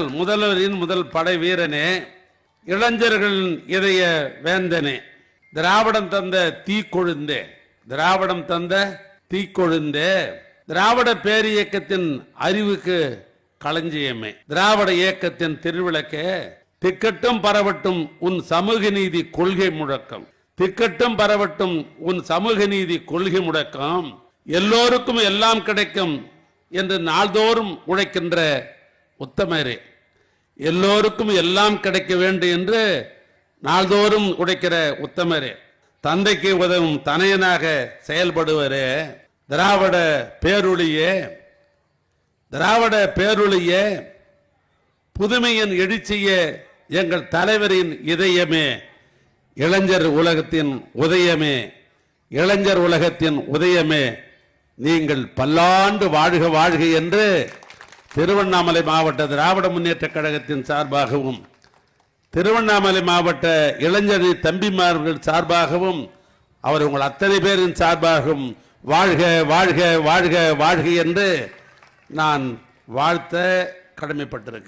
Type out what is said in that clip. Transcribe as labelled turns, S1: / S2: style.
S1: முதல்வரின் முதல் படை வீரனே இளைஞர்களின் இதய வேந்தனே. திராவிடம் தந்த தீக்கொழுந்தே திராவிடம் தந்த தீக்கொழுந்தே. திராவிட பேரியக்கத்தின் அறிவுக்கு களஞ்சியமே. திராவிட இயக்கத்தின் திருவிளக்கே திக்கட்டும் பரவட்டும் உன் சமூக நீதி கொள்கை முழக்கம். திக்கட்டும் பரவட்டும் உன் சமூக நீதி கொள்கை முழக்கம். எல்லோருக்கும் எல்லாம் கிடைக்கும் என்று நாள்தோறும் உழைக்கின்ற உத்தமரே எல்லோருக்கும் எல்லாம் கிடைக்க வேண்டும் என்று நாள்தோறும் உடைக்கிற உத்தமரே தந்தைக்கு உதவும் தனையனாக செயல்படுவரே திராவிட பேருளியே திராவிட பேருளியே புதுமையின் எழுச்சியே எங்கள் தலைவரின் இதயமே இளைஞர் உலகத்தின் உதயமே இளைஞர் உலகத்தின் உதயமே நீங்கள் பல்லாண்டு வாழ்க வாழ்க என்று திருவண்ணாமலை மாவட்ட திராவிட முன்னேற்ற கழகத்தின் சார்பாகவும் திருவண்ணாமலை மாவட்ட இளைஞர் தம்பிமார்கள் சார்பாகவும் அவர் உங்கள் அத்தனை பேரின் சார்பாகவும் வாழ்க வாழ்க வாழ்க வாழ்க என்று நான் வாழ்த்த கடமைப்பட்டிருக்கேன்